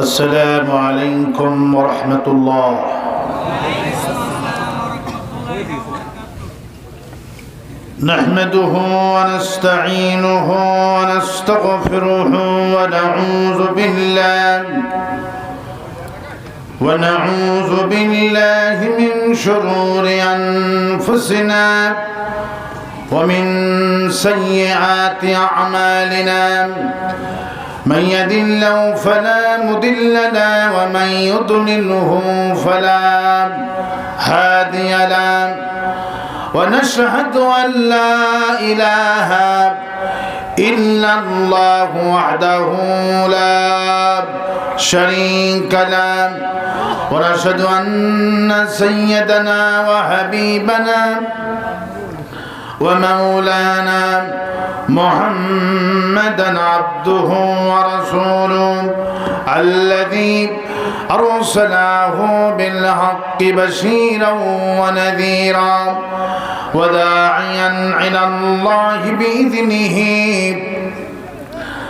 السلام عليكم ورحمة الله. نحمده ونستعينه ونستغفره ونعوذ بالله. ونعوذ بالله من شرور أنفسنا ومن سيئات أعمالنا. من يدله فلا مدل له ومن يضلله فلا هادي له ونشهد أن لا إله إلا الله وحده لا شريك له ونشهد أن سيدنا وحبيبنا ومولانا محمدا عبده ورسوله الذي أرسله بالحق بشيرا ونذيرا وداعيا إلى الله بإذنه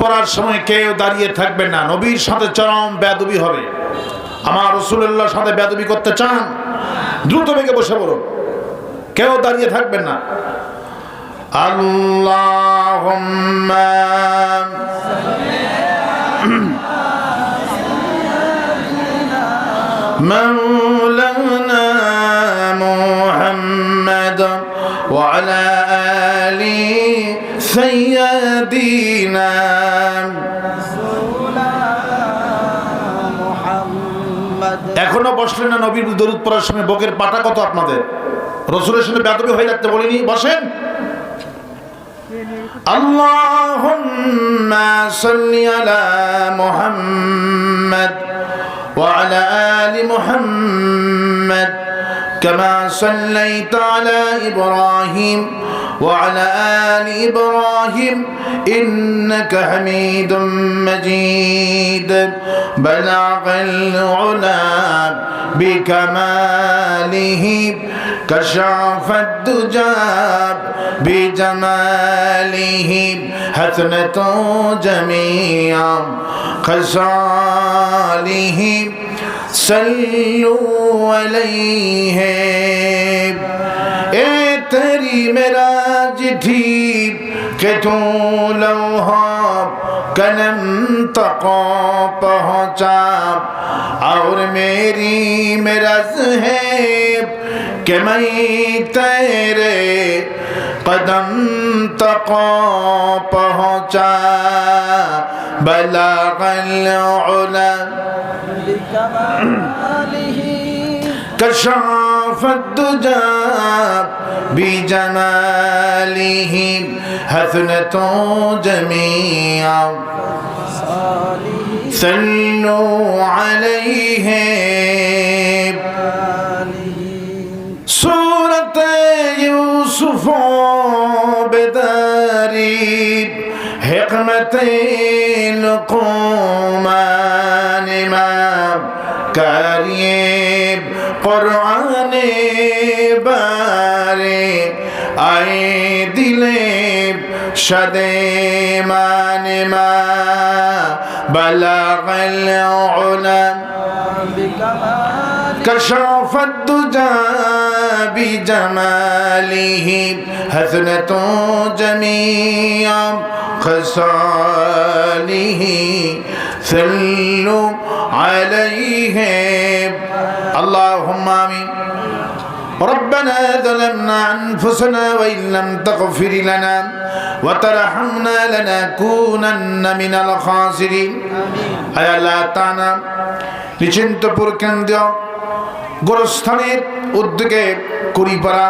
পড়ার সময় কেউ দাঁড়িয়ে থাকবে না নবীর সাথে চরম বেদবি হবে আমার রসুল্লাহর সাথে বেদবি করতে চান দ্রুত বেগে বসে পড়ুন কেউ দাঁড়িয়ে থাকবেন না আল্লাহুম্মা مولانا محمد وعلى آل سيدنا এখনো বসলেন না নবীর দরুদ পড়ার সময় বকের পাটা কত আপনাদের রসুলের সঙ্গে বেদবি হয়ে যাচ্ছে বলিনি বসেন اللهم صل على محمد وعلى آل محمد كما صليت على إبراهيم وعلى آل إبراهيم إنك حميد مجيد. بلغ العلا بكماله كشف الدجى بجماله حسنة جميع خصاله صلوا عليه. तेरी मेराज थी के तू लम्हा कलम तको पहुँचा और मेरी मेरज है कि मैं तेरे قدم تقا پہنچا بلغ العلا کشان كشاف الدجى بجماله حسنة جميعا. صلوا عليه سورة يوسف بداري حكمة মা কারিয়ে কোরআনে বারে আয়ে দিলে সদে মানে মা বলা উলাম كشف الدجى بجماله حسنة جميع خصاله صلوا عليه اللهم آمين ربنا ظلمنا أنفسنا وإن لم تغفر لنا وترحمنا لنكونن من الخاسرين أي الله تعالى নিচিন্তপুর কেন্দ্র গোরস্থানের উদ্যোগে কুড়িপাড়া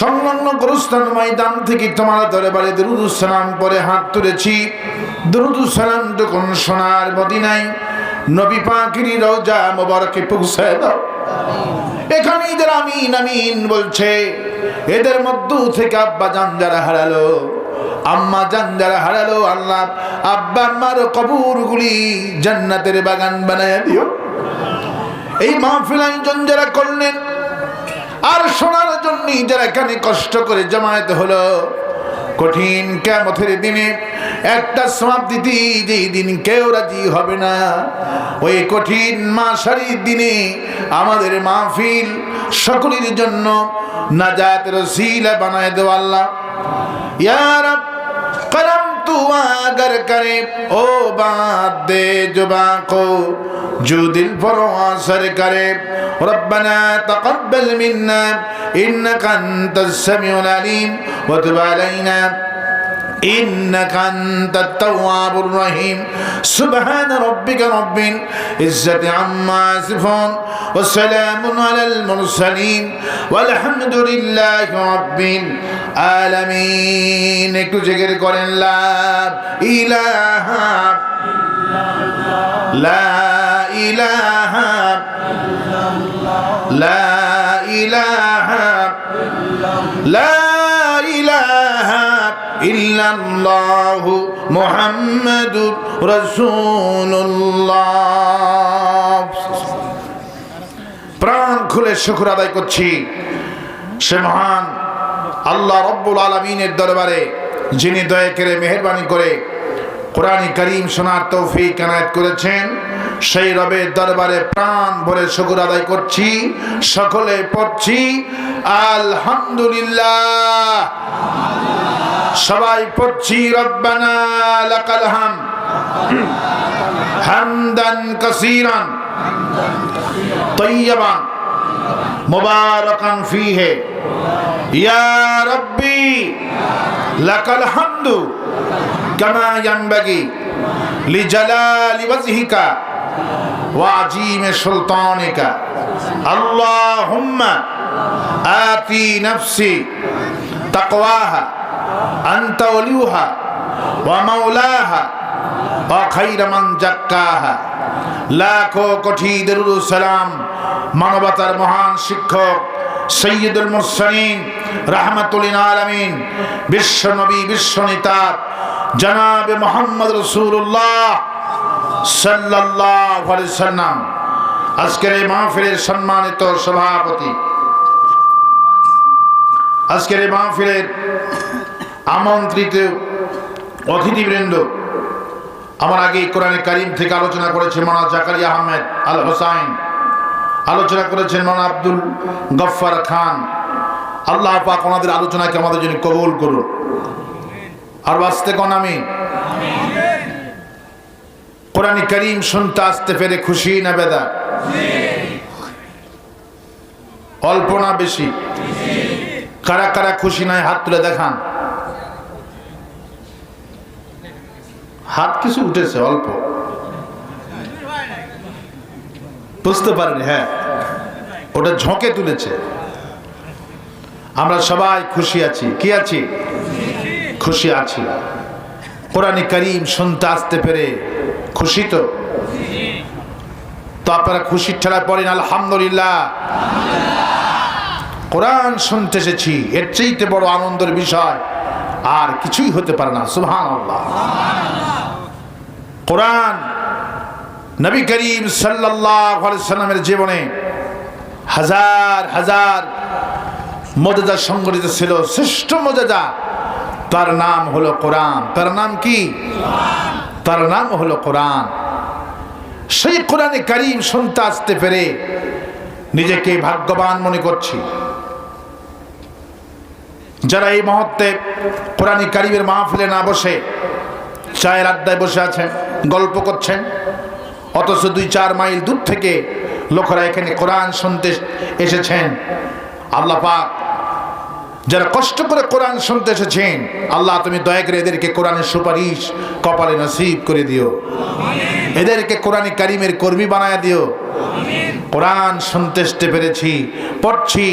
সংলগ্ন গোরস্থান ময়দান থেকে তোমার দরবারে দরুদুসালাম পরে হাত তুলেছি। দরুদুসালাম যখন সোনার মদিনায় নবী পাখিরি রওজা মোবারকে পৌঁছায় দাও। এখানে এদের আমিন আমিন বলছে, এদের মধ্য থেকে আব্বা জান যারা হারালো, আম্মা জান যারা হারালো, আল্লাহ আব্বা আম্মার কবরগুলি জান্নাতের বাগান বানায় দিও। এই মাহফিল আয়োজন যারা করলেন, আর শোনার জন্য যারা এখানে কষ্ট করে জমায়েত হলো, কঠিন কেমথের দিনে একটা সমাপ্তি যেই দিন কেউ রাজি হবে না। ওই কঠিন মাসারির দিনে আমাদের মাহফিল সকলের জন্য নাজাতের রসিলা বানায় দেওয়া আল্লাহ। ইয়ার करम तू अगर करे ओ बात दे जुबा को जो दिल पर असर करे ربنا تقبل منا إنك أنت السميع العليم وتب علينا إنك أنت التواب الرحيم سبحان ربك رب العزة عما يصفون وسلام على المرسلين والحمد لله رب العالمين একটু জিকির করেন লা ইলাহা লা ইলাহা লা ইলাহা লা ইলাহা ইল্লাল্লাহু মুহাম্মাদুর রাসূলুল্লাহ। প্রাণ খুলে শুকর আদায় করছি। সে মহান আল্লাহ রব্বুল আলমিনের দরবারে, যিনি দয়া করে মেহরবানি করে কোরআনী করিম সোনার তৌফিক এনায়ত করেছেন, সেই রবের দরবারে প্রাণ ভরে শুকুর আদায় করছি, সকলে পড়ছি, আলহামদুলিল্লাহ। সবাই পড়ছি, রব্বানা লাকাল হাম। তৈয়বান। মুবারাকান ফীহে। ইয়া রব্বি, লাকাল হামদু, কামা ইয়ানবাগি লিজালালি ওয়াজহিকা ওয়া আযীমি সুলতানিকা। আল্লাহুম্মা আতি নাফসি তাকওয়াহা, আনতা ওয়ালিউহা ওয়া মাওলাহা, ওয়া খায়রা মান জাক্কাহা। লাখো কোটি দরুদ সালাম মানবতার মহান শিক্ষক সৈয়দুল মুরসালিন রাহমাতুল আলামিন, বিশ্ব নবী, বিশ্ব নেতা জনাবে মোহাম্মদ রসুল্লাহ সাল্লাম আজকের এই মাহফিলের সম্মানিত সভাপতি আজকের এই মাহফিলের আমন্ত্রিত অতিথিবৃন্দ আমার আগে কোরআনে কারিম থেকে আলোচনা করেছেন মানা জাকারিয়া আহমেদ আল হোসাইন, আলোচনা করেছেন মানা আব্দুল গফফার খান। আল্লাহ পাক ওনাদের আলোচনাকে আমাদের জন্য কবুল করুন। আর বাঁচতে কোন আমি? কোরআন করিম শুনতে আসতে পেরে খুশি না বেদা? অল্প না বেশি? কারা কারা খুশি নয় হাত তুলে দেখান। হাত কিছু উঠেছে, অল্প। বুঝতে পারেনি হ্যাঁ। ওটা ঝোঁকে তুলেছে। আমরা সবাই খুশি আছি। কি আছি? খুশি আছি। কোরআন করিম শুনতে আসতে পেরে খুশি তো? তো আপনারা খুশির ঠেলা পড়েন, আলহামদুলিল্লাহ। কোরআন শুনতে এসেছি, এর চাইতে বড় আনন্দের বিষয়, আর কিছুই হতে পারে না সুহান কোরআন নবী করিম সাল্লামের জীবনে হাজার হাজার মজাদা সংগঠিত ছিল, শ্রেষ্ঠ মজাদা। তার নাম হলো কোরআন। তার নাম কি? তার নাম হলো কোরআন। সেই কোরআনে করিম শুনতে আসতে পেরে নিজেকে ভাগ্যবান মনে করছি। যারা এই মুহূর্তে কোরআন কারিমের মাহফিলে না বসে চায়ের আড্ডায় বসে আছেন গল্প করছেন, অথচ দুই চার মাইল দূর থেকে লোকেরা এখানে কোরআন শুনতে এসেছেন। আল্লাহ পাক যারা কষ্ট করে কোরআন শুনতে এসেছেন, আল্লাহ তুমি দয়া করে এদেরকে কোরআনের সুপারিশ কপালে নসিব করে দিও। এদেরকে কোরআনে কারিমের কর্মী বানায় দিও। কোরআন শুনতে পেরেছি, পড়ছি,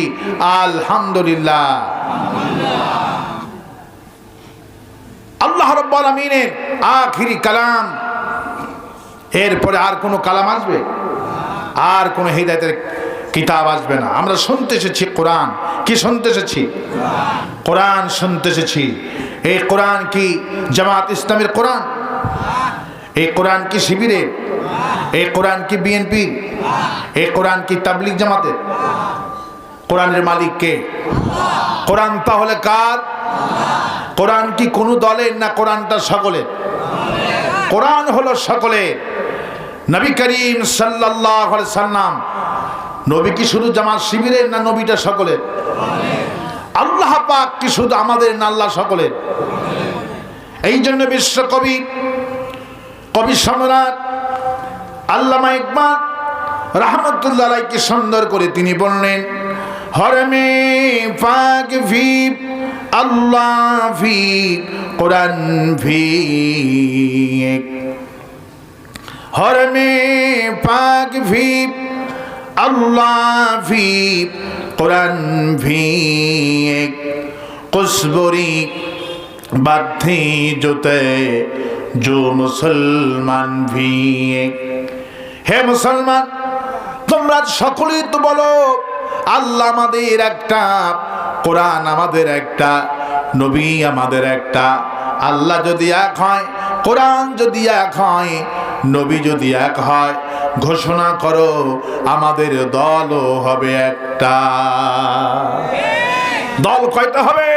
আলহামদুলিল্লাহ। আল্লাহ রব্বাল আমিনের আখিরি কালাম। এরপরে আর কোনো কালাম আসবে? আর কোনো হৃদায়তের কিতাব আসবে না। আমরা শুনতে এসেছি কোরআন। কি শুনতে এসেছি? কোরআন শুনতে এসেছি। এই কোরআন কি জামাত ইসলামের কোরআন? এই কোরআন কি শিবিরের? এই কোরআন কি বিএনপি? এই কোরআন কি তাবলিক জামাতের? কোরআনের মালিক কে? কোরআন তাহলে কার? কোরআন কি কোনো দলের না কোরআনটা সকলের? কোরআন হলো সকলের। নবী করিম আলাইহি সাল্লাম, নবী কি শুধু জামাত শিবিরের না নবীটা সকলের? আল্লাহ পাক কি শুধু আমাদের না আল্লাহ সকলের? এই জন্য বিশ্বকবি কবি সম্রাট আল্লামা ইকবাল রহমতুল্লাহ কি সুন্দর করে তিনি বললেন, হরমে পাক ভি আল্লাহ ভি কোরআন ভি। হরমে পাক ভি। আল্লাহ ভি কোরআন ভি। কুসবরি বাদ্ধি জুতে जो মুসলমান ভি। হে মুসলমান, তোমরা সকলেই তো বলো, আল্লাহ আমাদের একটা কোরআন আমাদের একটা, নবী আমাদের একটা। আল্লাহ যদি এক হয়, কোরআন যদি এক হয়, নবী যদি এক হয়, ঘোষণা করো আমাদের দলও হবে একটা। দল কয়টা হবে?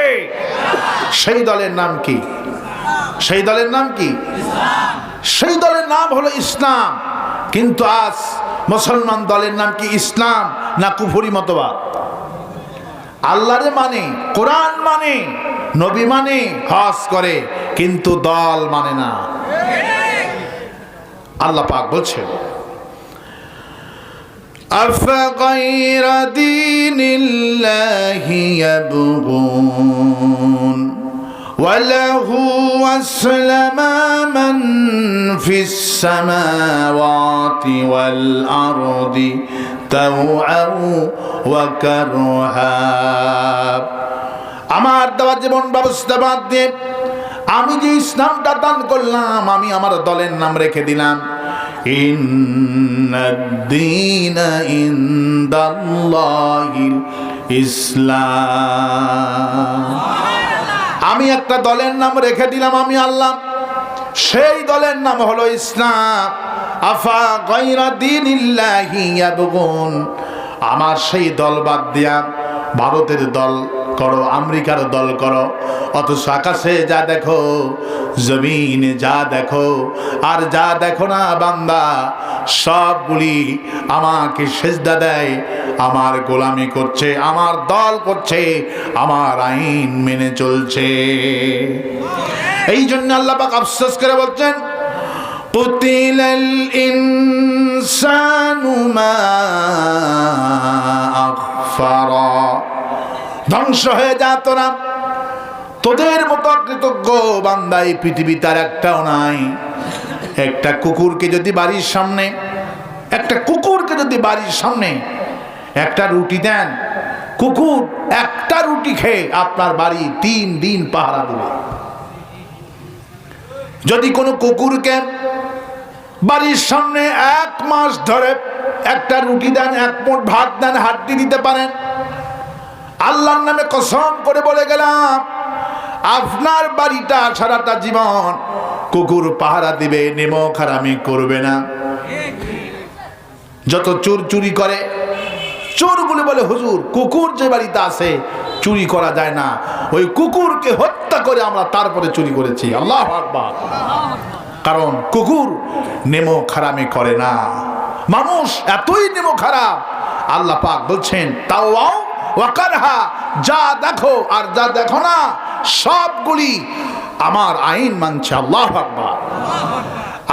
সেই দলের নাম কি? সেই দলের নাম কি? সেই দলের নাম হলো ইসলাম। কিন্তু আজ মুসলমান দলের নাম কি ইসলাম না কুফুরি মতবাদ? আল্লাহরে মানে কোরআন মানে নবী মানে হজ করে কিন্তু দল মানে না আল্লাহ পাক বলছে أفغير دين الله يبغون وله أسلم من في السماوات والأرض ওয়া আমার দেওয়া জীবন ব্যবস্থা বাদ দিয়ে আমি যে ইসলামটা দান করলাম, আমি আমার দলের নাম রেখে দিলাম। ইসলাম। আমি একটা দলের নাম রেখে দিলাম, আমি আল্লাহ। সেই দলের নাম হলো ইসলাম। আফা গৈরা দিন আমার সেই দল বাদ দিয়া ভারতের দল করো, আমেরিকার দল করো। অথচ আকাশে যা দেখো, জমিনে যা দেখো, আর যা দেখো না বান্দা, সবগুলি আমাকে সেজদা দেয়। আমার গোলামি করছে, আমার দল করছে, আমার আইন মেনে চলছে। এই জন্য আল্লাহ পাক আফসোস করে বলছেন قتل الإنسان ما أغفر ধ্বংস হয়ে যা তোরা তোদের মতো কৃতজ্ঞ বান্দা এই পৃথিবী তার একটাও নাই একটা কুকুরকে যদি বাড়ির সামনে একটা কুকুরকে যদি বাড়ির সামনে একটা রুটি দেন কুকুর একটা রুটি খেয়ে আপনার বাড়ি তিন দিন পাহারা দেবে যদি কোনো কুকুরকে বাড়ির সামনে এক মাস ধরে একটা রুটি দেন, এক মোট ভাত দেন, হাড্ডি দিতে পারেন। আল্লাহর নামে কসম করে বলে গেলাম, আপনার বাড়িটা সারাটা জীবন কুকুর পাহারা দিবে, নেমো খারামি করবে না। যত চোর চুরি করে, চোরগুলি বলে, হুজুর, কুকুর যে বাড়িতে আছে, চুরি করা যায় না। ওই কুকুরকে হত্যা করে আমরা তারপরে চুরি করেছি। আল্লাহ আকবার। কারণ কুকুর নেমো খারামে করে না। মানুষ এতই নেমো খারাপ। আল্লাহ পাক বলছেন তাও ওয়াকারহা যা দেখো আর যা দেখো না, সবগুলি আমার আইন মানছে আল্লাহ আকবার।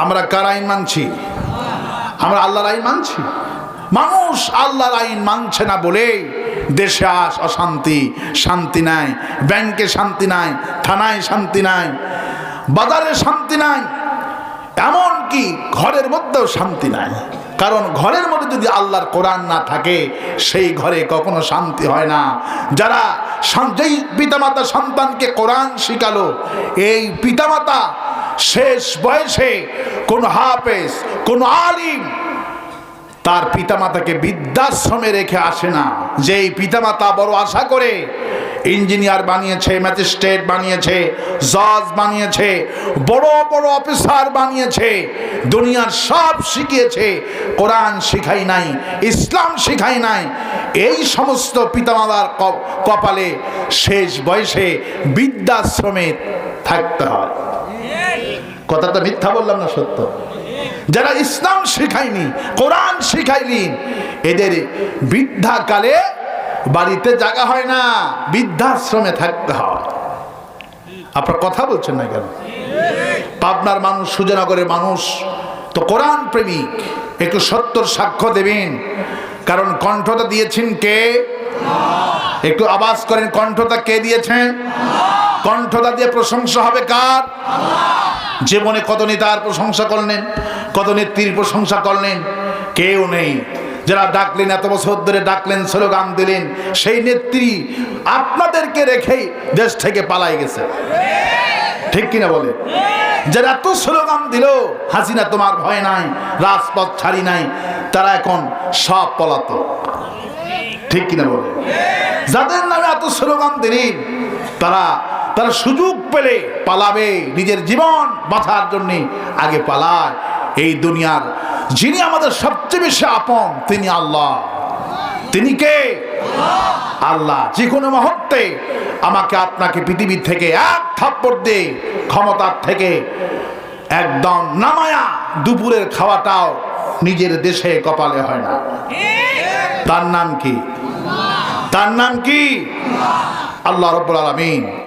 আমরা কার আইন মানছি? আমরা আল্লাহর আইন মানছি? মানুষ আল্লাহর আইন মানছে না বলে দেশে আস অশান্তি, শান্তি নাই, ব্যাংকে শান্তি নাই, থানায় শান্তি নাই, বাজারে শান্তি নাই এমনকি ঘরের মধ্যেও শান্তি নাই। কারণ ঘরের মধ্যে যদি আল্লাহর কোরআন না থাকে, সেই ঘরে কখনো শান্তি হয় না। যারা যেই পিতামাতা সন্তানকে কোরআন শিখালো, এই পিতামাতা শেষ বয়সে কোন হাফেজ, কোন আলিম, তার পিতামাতাকে বৃদ্ধাশ্রমে রেখে আসে না। যেই পিতামাতা বড় আশা করে ইঞ্জিনিয়ার বানিয়েছে, ম্যাজিস্ট্রেট বানিয়েছে, জজ বানিয়েছে, বড় বড় অফিসার বানিয়েছে, দুনিয়ার সব শিখিয়েছে, কোরআন শিখাই নাই, ইসলাম শিখাই নাই। এই সমস্ত পিতামাতার কপালে শেষ বয়সে বৃদ্ধাশ্রমে থাকতে হয়। কথাটা মিথ্যা বললাম না, সত্য। যারা ইসলাম শিখায়নি, কোরআন শিখায়নি, এদের বৃদ্ধাকালে বাড়িতে জায়গা হয় না, বৃদ্ধাশ্রমে থাকতে হয়। আপনার কথা বলছেন না কেন? পাবনার মানুষ, সুজনগরের মানুষ, তো কোরআন প্রেমিক, একটু সত্যর সাক্ষ্য দেবেন। কারণ কণ্ঠটা দিয়েছেন কে? একটু আওয়াজ করেন, কণ্ঠটা কে দিয়েছেন কণ্ঠটা দিয়ে প্রশংসা হবে কার? জীবনে কত নেতার প্রশংসা করলেন, কত নেত্রীর প্রশংসা করলেন, কেউ নেই। যারা ডাকলেন, এত বছর ধরে ডাকলেন, স্লোগান দিলেন, সেই নেত্রী আপনাদেরকে রেখেই দেশ থেকে পালাই গেছে। ঠিক কিনা বলে? যারা এত স্লোগান দিল, হাসিনা তোমার ভয় নাই, রাজপথ ছাড়ি নাই, তারা এখন সব পলাত ঠিক কিনা বলে? যাদের নামে এত স্লোগান দিলেন, তারা তারা সুযোগ পেলে পালাবে, নিজের জীবন বাঁচার জন্যে আগে পালায়। এই দুনিয়ার যিনি আমাদের সবচেয়ে বেশি আপন, তিনি আল্লাহ। তিনি কে? আল্লাহ। যে কোনো মুহূর্তে আমাকে আপনাকে পৃথিবীর থেকে এক থাপ্পড় দিয়ে ক্ষমতার থেকে একদম নামায়া দুপুরের খাওয়াটাও নিজের দেশে কপালে হয় না। তার নাম কি? তার নাম কি? আল্লাহ রব্বুল আলমিন।